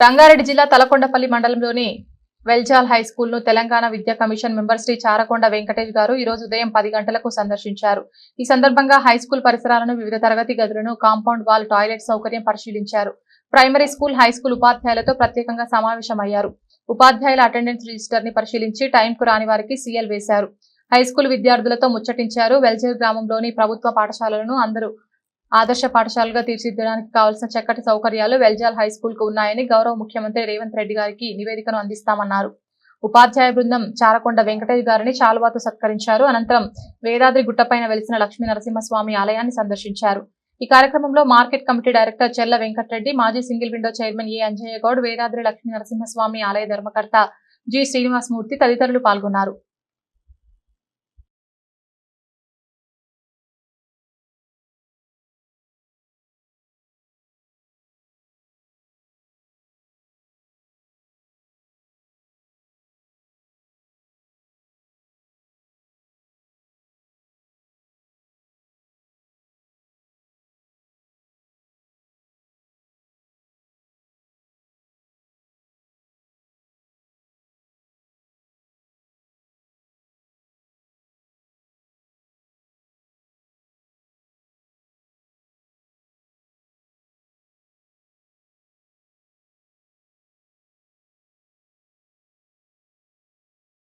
రంగారెడ్డి జిల్లా తలకొండపల్లి మండలంలోని వెల్జాల్ హై స్కూల్ను తెలంగాణ విద్యా కమిషన్ మెంబర్ శ్రీ చారకొండ వెంకటేష్ గారు ఈ రోజు ఉదయం పది గంటలకు సందర్శించారు. ఈ సందర్భంగా హై స్కూల్ పరిసరాలను వివిధ తరగతి గదులను కాంపౌండ్ వాల్ టాయిలెట్ సౌకర్యం పరిశీలించారు. ప్రైమరీ స్కూల్ హై స్కూల్ ఉపాధ్యాయులతో ప్రత్యేకంగా సమావేశమయ్యారు. ఉపాధ్యాయుల అటెండెన్స్ రిజిస్టర్ని పరిశీలించి టైంకు రాని వారికి సీఎల్ వేశారు. హై స్కూల్ విద్యార్థులతో ముచ్చటించారు. వెల్జేర్ గ్రామంలోని ప్రభుత్వ పాఠశాలలను అందరూ ఆదర్శ పాఠశాలగా తీర్చిదిద్దడానికి కావాల్సిన చక్కటి సౌకర్యాలు వెల్జాల్ హై స్కూల్కు ఉన్నాయని గౌరవ ముఖ్యమంత్రి రేవంత్ రెడ్డి గారికి నివేదికను అందిస్తామన్నారు. ఉపాధ్యాయ బృందం చారకొండ వెంకటేష్ గారిని చాలువాతో సత్కరించారు. అనంతరం వేదాద్రి గుట్టపైన వెలిసిన లక్ష్మీ నరసింహస్వామి ఆలయాన్ని సందర్శించారు. ఈ కార్యక్రమంలో market committee director Chella Venkatareddy మాజీ single window chairman A Anjaiah Goud Vedadri Lakshmi Narasimhaswamy ఆలయ ధర్మకర్త జి శ్రీనివాసమూర్తి తదితరులు పాల్గొన్నారు.